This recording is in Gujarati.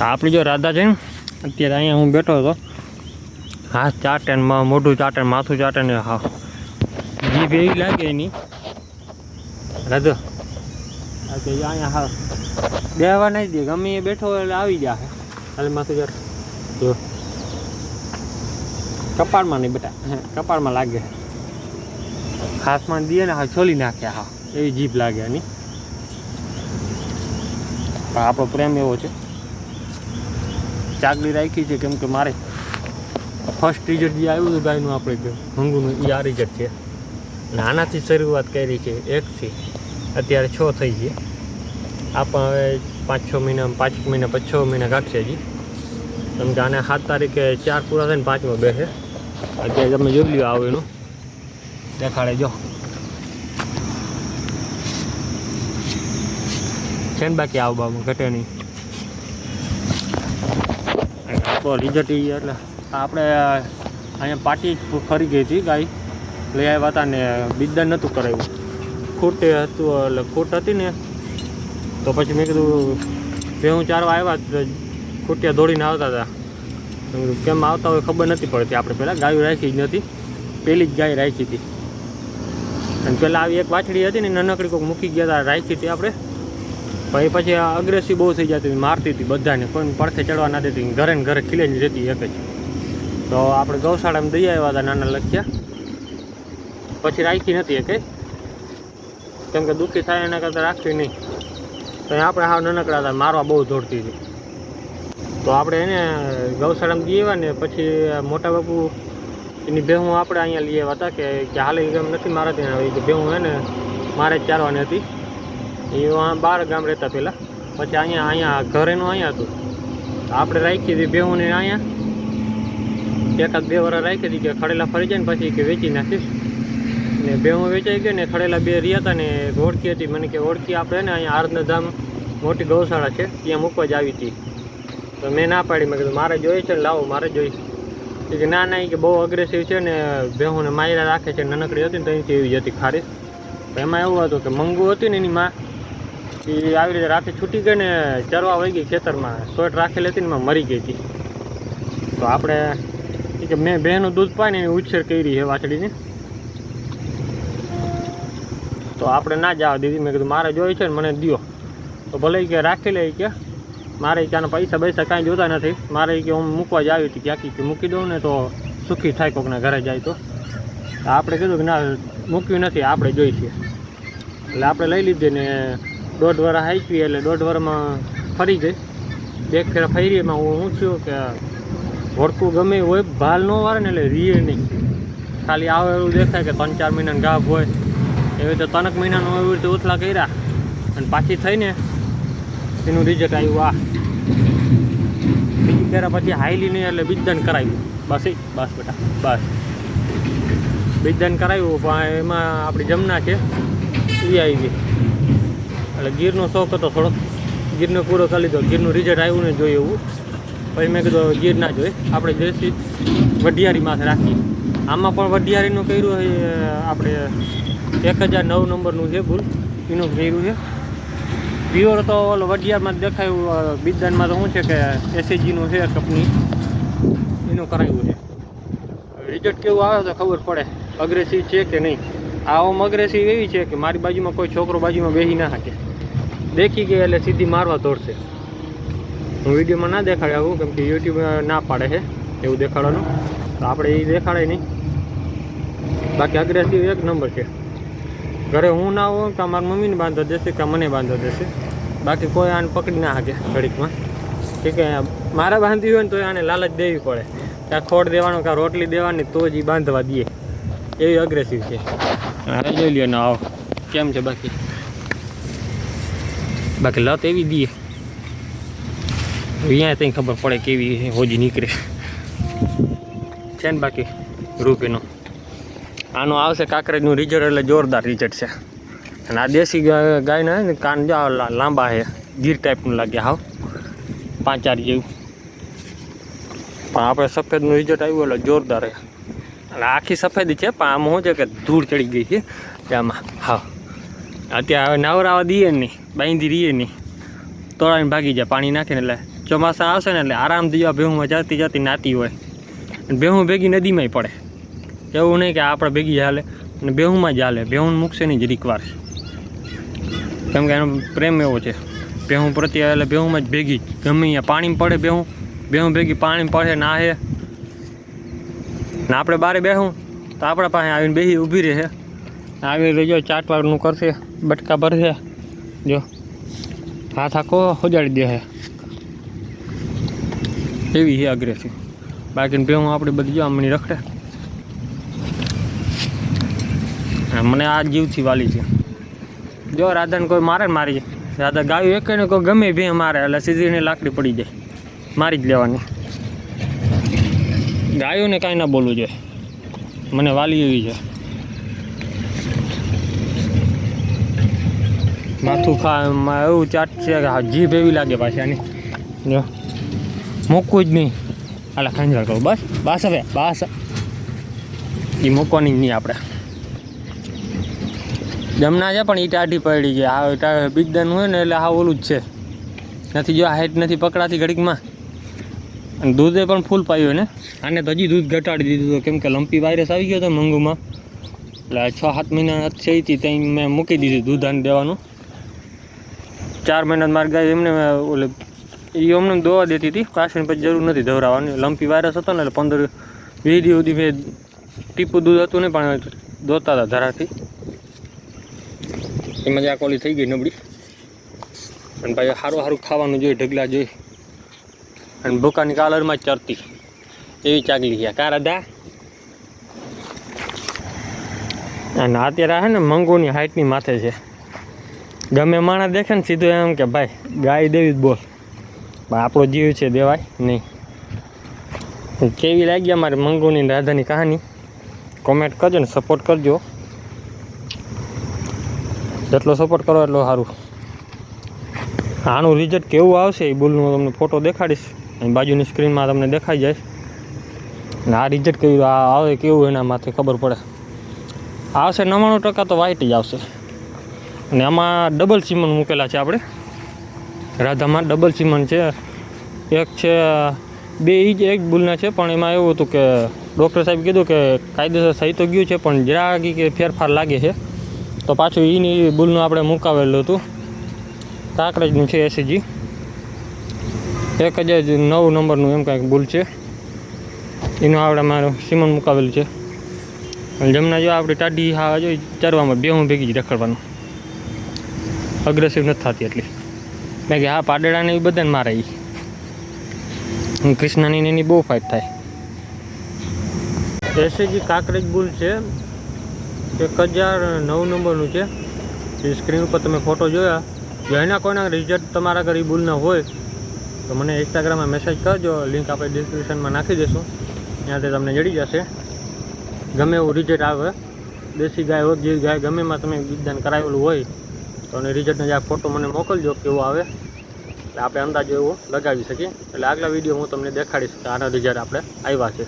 આપણી જો રાધા છે ને અત્યારે અહીંયા હું બેઠો હતો. હાથ ચાટે ને મ- મોઢું ચાટે ને માથું ચાટે ને હા. જીભ એવી લાગે એની. રાધો આ કે અહીંયા હા. બેહવા નહીં દે ગમે એ બેઠો હોય એટલે આવી જાય ખાલી માથું ચાટ જો. કપાળમાં નહીં બેટા હે, કપાળમાં લાગે. હાથમાં દે ને હા છોલી નાખે હા. એવી જીભ લાગે એની. પણ આપણો પ્રેમ એવો છે. ચાકડી રાખી છે કેમ કે મારે ફર્સ્ટ રિઝલ્ટ જે આવ્યું હતું ગાયનું આપણે જે હંગુનું એ આ રિઝલ્ટ છે. અને આનાથી શરૂઆત કરી છે એકથી અત્યારે છ થઈ છે. આપણે હવે પાંચ છ મહિના, પાંચ મહિના પછી છ મહિના કાઢશે હજી. કેમ કે આને સાત તારીખે ચાર પૂરા થઈને પાંચમો બેસે. અત્યારે તમે જોઈ લ્યો આવું એનું. દેખાડે જો. છે ને બાકી આવું બાબુ, ઘટે નહીં. રિઝલ્ટ ઈ એટલે. આપણે અહીંયા પાટી ફરી ગઈ હતી ગાય. લઈ આવ્યા હતા ને બિદ્દા નહોતું કરાવ્યું. ખૂટે હતું એટલે ખૂટ હતી ને. તો પછી મેં કીધું ભેહું ચારવા આવ્યા તો ખૂટિયા દોડીને આવતા હતા કેમ આવતા હોય ખબર નથી પડતી. આપણે પહેલાં ગાયું રાખી જ નથી પહેલી જ ગાય રાખી હતી. અને પહેલાં આવી એક વાછડી હતી ને નાનકડી કોઈક મૂકી ગયા હતા રાખી હતી આપણે. પછી પછી અગ્રેસિવ બહુ થઈ જતી હતી, મારતી હતી બધાને કોઈને પડખે ચડવા ના દેતી ઘરે ને ઘરે ખીલે જ રહેતી એક જ. તો આપણે ગૌશાળામાં દઈ આવ્યા હતા નાના લખ્યા. પછી રાખી નથી એ કંઈ. કેમ કે દુઃખી થાય એના કરતાં રાખવી નહીં. તો આપણે હાવ નાનકડા હતા મારવા બહુ દોડતી હતી. તો આપણે એને ગૌશાળામાં દઈ આવ્યા ને પછી મોટા બાપુ એની ભેહું આપણે અહીંયા લઈ આવ્યા હતા કે હાલ એમ નથી મારાથી ભેહું હે ને મારે ચારવાની હતી. એ બાર ગામ રહેતા પહેલાં પછી અહીંયા અહીંયા ઘરેનું અહીંયા હતું. આપણે રાખી હતી ભેહુંને અહીંયા. એકાદ બે વર્ષ રાખી હતી કે ખડેલા ફરી જાય ને પછી કે વેચી નાખીશ. ને ભેહું વેચાઈ ગયો ને ખડેલા બે રહ્યા હતા ને ઓળખી હતી. મને કે ઓળખી આપણે ને અહીંયા આરદના ધામ મોટી ગૌશાળા છે. ત્યાં મૂકવા જ આવી હતી. તો મેં ના પાડી. મેં કીધું, મારે જોઈએ છે લાવો, મારે જોઈએ. કે ના ના કે બહુ અગ્રેસિવ છે ને ભેહુંને માયરા રાખે છે નાનકડી હતી ને ત્યાંથી એવી જ હતી ખારી. તો એમાં એવું હતું કે મંગુ હતી ને એની માં એ આવી રીતે રાતે છૂટી ગઈ ને ચરવા વહી ગઈ ખેતરમાં. સોટ રાખેલી હતી ને એમાં મરી ગઈ હતી. તો આપણે કે મેં બહેનું દૂધ પાય ને એની ઉછેર કરી છે વાછડીને. તો આપણે ના જવા દીધી. મેં કીધું, મારે જોઈ છે ને મને દિયો. તો ભલે કે રાખી લે કે. મારે ક્યાંના પૈસા પૈસા કાંઈ જોતા નથી. મારે કે હું મૂકવા જ આવી હતી ક્યાંક કે મૂકી દઉં ને તો સુખી થાય કોકના ઘરે જાય તો. આપણે કીધું કે ના, મૂક્યું નથી, આપણે જોઈ છીએ એટલે આપણે લઈ લીધી ને દોઢ વરસ હાંચવી એટલે દોઢ વરમાં ફરી ગઈ. બે ફેર ફરી એમાં હું શું થયું કે વળકું ગમે હોય, ભાલ ન વારે ને એટલે રીએ નહીં. ખાલી આવે એવું દેખાય કે ત્રણ ચાર મહિનાનું ગાભ હોય. એવી રીતે ત્રણક મહિનાનું એવી રીતે ઉથલા કર્યા અને પાછી થઈને એનું રિઝલ્ટ આવ્યું આ બીજી ફેરા પછી હાઈલી નહીં એટલે બીજદાન કરાવ્યું. બસ એ, બસ બેટા, બસ. બીજદાન કરાવ્યું, પણ એમાં આપણી જમના છે, એ આવી ગઈ. એટલે ગીરનો શોખ હતો થોડોક. ગીરને પૂરો કરી લીધો. ગીરનું રિઝલ્ટ આવ્યું ને જોઈએ એવું. પછી મેં કીધું ગીર ના જોઈએ. આપણે દેશી વઢિયારી માથે રાખીએ. આમાં પણ વઢિયારીનું કર્યું આપણે એક હજાર નવ નંબરનું છે ભૂલ. એનું કર્યું છે. પ્યોર તો ઓલો વઢિયારમાં દેખાયું બિદાનમાં તો શું છે કે એસીજીનું છે કંપની. એનું કરાવ્યું છે. રિઝલ્ટ કેવું આવે તો ખબર પડે. અગ્રેસિવ છે કે નહીં? આમ અગ્રેસિવ એવી છે કે મારી બાજુમાં કોઈ છોકરો બાજુમાં બેસી ના શકે. દેખી ગઈ એટલે સીધી મારવા દોડશે. હું વિડીયોમાં ના દેખાડે આવું કેમ કે યુટ્યુબ ના પાડે છે એવું દેખાડવાનું. તો આપણે એ દેખાડે નહીં. બાકી અગ્રેસિવ એક નંબર છે. ઘરે હું ના હોઉં કે મારી મમ્મીને બાંધો દેશે કે મને બાંધો દેશે. બાકી કોઈ આને પકડી ના શકે ઘડીકમાં. કે કે મારે બાંધવી હોય ને તો આને લાલચ દેવી પડે. કાં ખોડ દેવાનો કાં રોટલી દેવાની તો જ એ બાંધવા દે. એવી અગ્રેસિવ છે. જોઈ લ્યો ને આવો. કેમ છે બાકી? બાકી લત એવી દઈએ અહીંયા ત્યાં ખબર પડે કેવી હોજી નીકળે. છે ને બાકી રૂપીનો. આનો આવશે કાંકરેજનું રિઝલ્ટ એટલે જોરદાર રિઝલ્ટ છે. અને આ દેશી ગાયના હે ને કાન જો લાંબા છે ગીર ટાઈપનું લાગે હાવ. પાંચ ચાર જેવું. પણ આપણે સફેદનું રિઝલ્ટ આવ્યું એટલે જોરદાર છે અને આખી સફેદ છે, પણ આમ શું છે કે ધૂળ ચડી ગઈ છે. આમાં હા અત્યારે હવે નવરાવા દઈએ નહીં બાંધી રહીએ નહીં તોડાઈને ભાગી જાય, પાણી નાખીને એટલે ચોમાસા આવશે ને એટલે આરામથી આ ભેહુંમાં જતી જતી નાતી હોય. અને ભેહું ભેગી નદીમાંય પડે. એવું નહીં કે આપણે ભેગી હાલે અને બેહુંમાં જ હાલે. બેહું મૂકશે નહીં જરીક વાર. કેમ કે એનો પ્રેમ એવો છે. બેહું પ્રત્યે એટલે બેહુંમાં જ ભેગી ગમે અહીંયા પાણી પડે બેહું બેહું ભેગી પાણી પડે, નાહે. ને આપણે બારે બેહું તો આપણા પાસે આવીને બેસી ઊભી રહે. આવી રહેજો ચાટવાનું કરશે, બટકા ભરશે. જો. હાથ આખો હોજાડી દે છે એવી છે. અગ્રેસિવ બાકી બેહું આપણી બધી જો આમની રખડે. હા, મને આ જીવથી વાલી છે. જો રાધાને કોઈ મારે ને મારી રાધા ગાયું એક ને કોઈ ગમે ભે મારે એટલે સીધીની લાકડી પડી જાય. મારી જ લેવાની. ગાયોને કાંઈ ના બોલવું જોઈએ. મને વાલી એવી છે. માથું ખા એવું ચાટ છે કે જીભ એવી લાગે પાછી આની. જો, મૂકવું જ નહીં. આલા ખાંજર કહું. બસ બસ હવે, બસ. એ મૂકવાની જ નહીં આપણે. જમના છે પણ એ ટાઢી પડી છે. આ બિગડન હોય ને એટલે હા ઓલું જ છે. નથી, જો હાઈટ નથી પકડાતી ઘડીકમાં. અને દૂધે પણ ફૂલ પાયું ને. આને તો હજી દૂધ ઘટાડી દીધું હતું. કેમ કે લંપી વાયરસ આવી ગયો હતો મંગુમાં. એટલે છ, સાત મહિના થઈ હતી ત્યાં મેં મૂકી દીધું દૂધ આને દેવાનું. ચાર મહિના મારી ગાય એમને, ઓલે, એ અમને દોવા દેતી હતી. પાછળ પછી જરૂર નથી દોરાવાની લંપી વાયરસ હતો ને એટલે પંદર વીસ દિવસ સુધી મેં ટીપું દૂધ હતું ને પણ દોતા હતા ધરાથી. એમાં જ આ કોલી થઈ ગઈ નબળી. અને ભાઈ સારું સારું ખાવાનું જોઈએ, ઢગલા જોઈએ. અને ભૂકાની કાલરમાં જ ચરતી. એવી ચાગલી છે કાર રાધા અને અત્યારે છે ને મંગોની હાઈટની માથે છે. ગમે માણસ દેખે ને સીધું એમ કે ભાઈ, ગાય દેવી જ બોલ. પણ આપણો જીવ છે દેવાય નહીં. કેવી લાગી અમારી મંગુની ને રાધાની કહાની? કોમેન્ટ કરજો ને સપોર્ટ કરજો. જેટલો સપોર્ટ કરો એટલો સારું. આનું રિઝલ્ટ કેવું આવશે એ બુલનું તમને ફોટો દેખાડીશ. અહીં બાજુની સ્ક્રીનમાં તમને દેખાઈ જાય. અને આ રિઝલ્ટ કેવું આવે કેવું એના માથે ખબર પડે. આવશે નવ્વાણું ટકા તો વ્હાઇટ જ આવશે. અને આમાં ડબલ સિમન મૂકેલા છે આપણે. રાધામાં ડબલ સિમન છે. એક છે, બે એ જ એક ભૂલના છે, પણ એમાં એવું હતું કે ડૉક્ટર સાહેબ કીધું કે કાયદેસર થઈ તો ગયું છે, પણ જરાક ઈ કે ફેરફાર લાગે છે. તો પાછું એની ભૂલનું આપણે મુકાવેલું હતું. કાંકરેજનું છે એસીજી એક હજાર નવ નંબરનું એમ કાંઈક ભૂલ છે. એનું આપણે મારું સિમન મુકાવેલું છે. જમના જો આપણે ટાઢી હા જો ચરવામાં બેહું ભેગી જ રખડવાનું. અગ્રેસિવ નથી થતી એટલી. મેં કે હા પાડેડાને એ બધાને મારે એ કૃષ્ણની ને એની બહુ ફાઇટ થાય. એસીજી કાંકરેજ બુલ છે. એક હજાર નવ નંબરનું છે. એ સ્ક્રીન ઉપર તમે ફોટો જોયા. જો એના કોઈના રિઝલ્ટ તમારા ઘરે બુલના હોય, તો મને ઇન્સ્ટાગ્રામમાં મેસેજ કરજો. લિંક આપણે ડિસ્ક્રિપ્શનમાં નાખી દઈશું. ત્યાંથી તમને જડી જશે. ગમે એવું રિઝલ્ટ આવે. દેશી ગાય જે ગાય, ગમે એમાં તમે વિજ્ઞાન કરાવેલું હોય તો એને રિઝલ્ટનો જે આ ફોટો મને મોકલજો કેવો આવે. એટલે આપણે અંદાજો એવો લગાવી શકીએ. એટલે આગલા વીડિયો હું તમને દેખાડીશ કે આના રિઝલ્ટ આપણે આવ્યા છે.